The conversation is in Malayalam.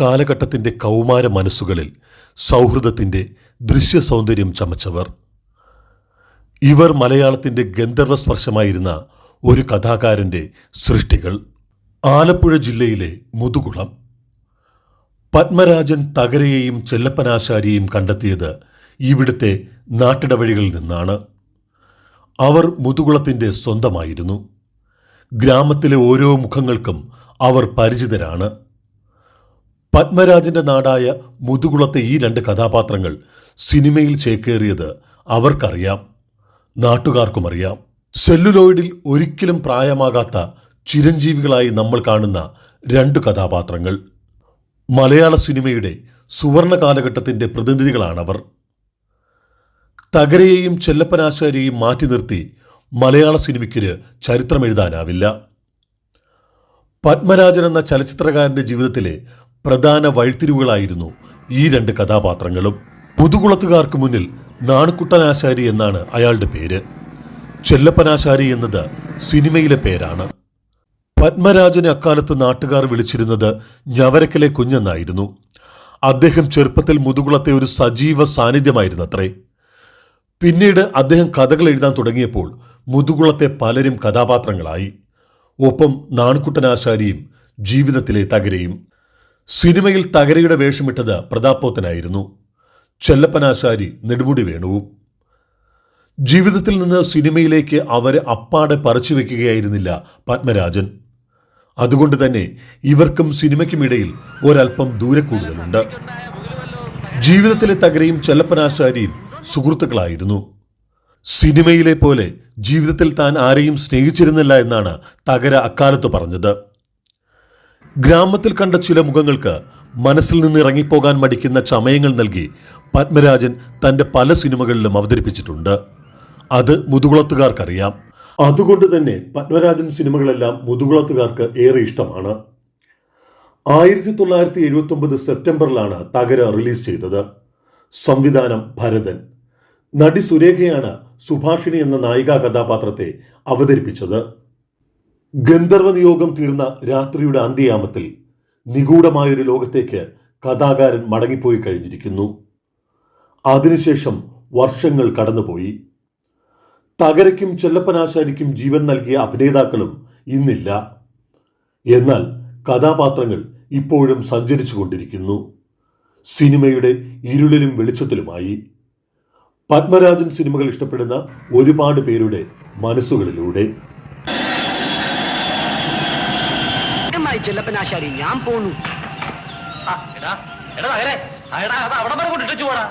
കാലഘട്ടത്തിന്റെ കൗമാര മനസ്സുകളിൽ സൗഹൃദത്തിന്റെ ദൃശ്യ സൗന്ദര്യം ചമച്ചവർ. ഇവർ മലയാളത്തിന്റെ ഗന്ധർവസ്പർശമായിരുന്ന ഒരു കഥാകാരന്റെ സൃഷ്ടികൾ. ആലപ്പുഴ ജില്ലയിലെ മുതുകുളം. പത്മരാജൻ തകരയെയും ചെല്ലപ്പനാശാരിയെയും കണ്ടെത്തിയത് ഇവിടുത്തെ നാട്ടിടവഴികളിൽ നിന്നാണ്. അവർ മുതുകുളത്തിന്റെ സ്വന്തമായിരുന്നു. ഗ്രാമത്തിലെ ഓരോ മുഖങ്ങൾക്കും അവർ പരിചിതരാണ്. പത്മരാജന്റെ നാടായ മുതുകുളത്തെ ഈ രണ്ട് കഥാപാത്രങ്ങൾ സിനിമയിൽ ചേക്കേറിയത് അവർക്കറിയാം. നാട്ടുകാർക്കും അറിയാം. സെല്ലുലോയിഡിൽ ഒരിക്കലും പ്രായമാകാത്ത ചിരഞ്ജീവികളായി നമ്മൾ കാണുന്ന രണ്ട് കഥാപാത്രങ്ങൾ. മലയാള സിനിമയുടെ സുവർണ കാലഘട്ടത്തിന്റെ പ്രതിനിധികളാണവർ. തകരയെയും ചെല്ലപ്പനാശാരിയെയും മാറ്റി നിർത്തി മലയാള സിനിമയ്ക്ക് ചരിത്രമെഴുതാനാവില്ല. പത്മരാജൻ എന്ന ചലച്ചിത്രകാരന്റെ ജീവിതത്തിലെ പ്രധാന വഴിത്തിരിവുകളായിരുന്നു ഈ രണ്ട് കഥാപാത്രങ്ങളും. പുതുകുളത്തുകാർക്ക് മുന്നിൽ നാണക്കുട്ടനാശാരി എന്നാണ് അയാളുടെ പേര്. ചെല്ലപ്പനാശാരി എന്നത് സിനിമയിലെ പേരാണ്. പത്മരാജനെ അക്കാലത്ത് നാട്ടുകാർ വിളിച്ചിരുന്നത് ഞവരക്കലെ കുഞ്ഞെന്നായിരുന്നു. അദ്ദേഹം ചെറുപ്പത്തിൽ മുതുകുളത്തെ ഒരു സജീവ സാന്നിധ്യമായിരുന്നത്രേ. പിന്നീട് അദ്ദേഹം കഥകൾ എഴുതാൻ തുടങ്ങിയപ്പോൾ മുതുകുളത്തെ പലരും കഥാപാത്രങ്ങളായി. ഒപ്പം നാണക്കുട്ടനാശാരിയും ജീവിതത്തിലെ തകരയും. സിനിമയിൽ തകരയുടെ വേഷമിട്ടത് പ്രതാപ്പോത്തനായിരുന്നു ചെല്ലപ്പനാശാരി നെടുമുടി വേണുവും. ജീവിതത്തിൽ നിന്ന് സിനിമയിലേക്ക് അവരെ അപ്പാടെ പറിച്ചു വെക്കുകയായിരുന്നില്ല പത്മരാജൻ. അതുകൊണ്ട് തന്നെ ഇവർക്കും സിനിമയ്ക്കുമിടയിൽ ഒരല്പം ദൂരെ കൂടുതലുണ്ട്. ജീവിതത്തിലെ തകരയും ചെല്ലപ്പനാശാരിയും സുഹൃത്തുക്കളായിരുന്നു. സിനിമയിലെ പോലെ ജീവിതത്തിൽ താൻ ആരെയും സ്നേഹിച്ചിരുന്നില്ല എന്നാണ് തകര അക്കാലത്ത് പറഞ്ഞത്. ഗ്രാമത്തിൽ കണ്ട ചില മുഖങ്ങൾക്ക് മനസ്സിൽ നിന്ന് ഇറങ്ങിപ്പോകാൻ മടിക്കുന്ന ചമയങ്ങൾ നൽകി പത്മരാജൻ തന്റെ പല സിനിമകളിലും അവതരിപ്പിച്ചിട്ടുണ്ട്. അത് മുതുകുളത്തുകാർക്കറിയാം. അതുകൊണ്ട് തന്നെ പത്മരാജൻ സിനിമകളെല്ലാം മുതുകുളത്തുകാർക്ക് ഏറെ ഇഷ്ടമാണ്. ആയിരത്തി തൊള്ളായിരത്തി എഴുപത്തി ഒമ്പത് സെപ്റ്റംബറിലാണ് തകര റിലീസ് ചെയ്തത്. സംവിധാനം ഭരതൻ. നടി സുരേഖയാണ് സുഭാഷിണി എന്ന നായികാ കഥാപാത്രത്തെ അവതരിപ്പിച്ചത്. ഗന്ധർവ നിയോഗം തീർന്ന രാത്രിയുടെ അന്ത്യയാമത്തിൽ നിഗൂഢമായൊരു ലോകത്തേക്ക് കഥാകാരൻ മടങ്ങിപ്പോയി കഴിഞ്ഞിരിക്കുന്നു. അതിനുശേഷം വർഷങ്ങൾ കടന്നുപോയി. തകരയ്ക്കും ചെല്ലപ്പനാശാരിക്കും ജീവൻ നൽകിയ അഭിനേതാക്കളും ഇന്നില്ല. എന്നാൽ കഥാപാത്രങ്ങൾ ഇപ്പോഴും സഞ്ചരിച്ചു കൊണ്ടിരിക്കുന്നു സിനിമയുടെ ഇരുളിലും വെളിച്ചത്തിലുമായി. പത്മരാജൻ സിനിമകൾ ഇഷ്ടപ്പെടുന്ന ഒരുപാട് പേരുടെ മനസ്സുകളിലൂടെ. ചെല്ലപ്പനാശാരി ഞാൻ ആ, എടാ എടാ അവിടെ വരെ കൊണ്ടിട്ടു പോടാ.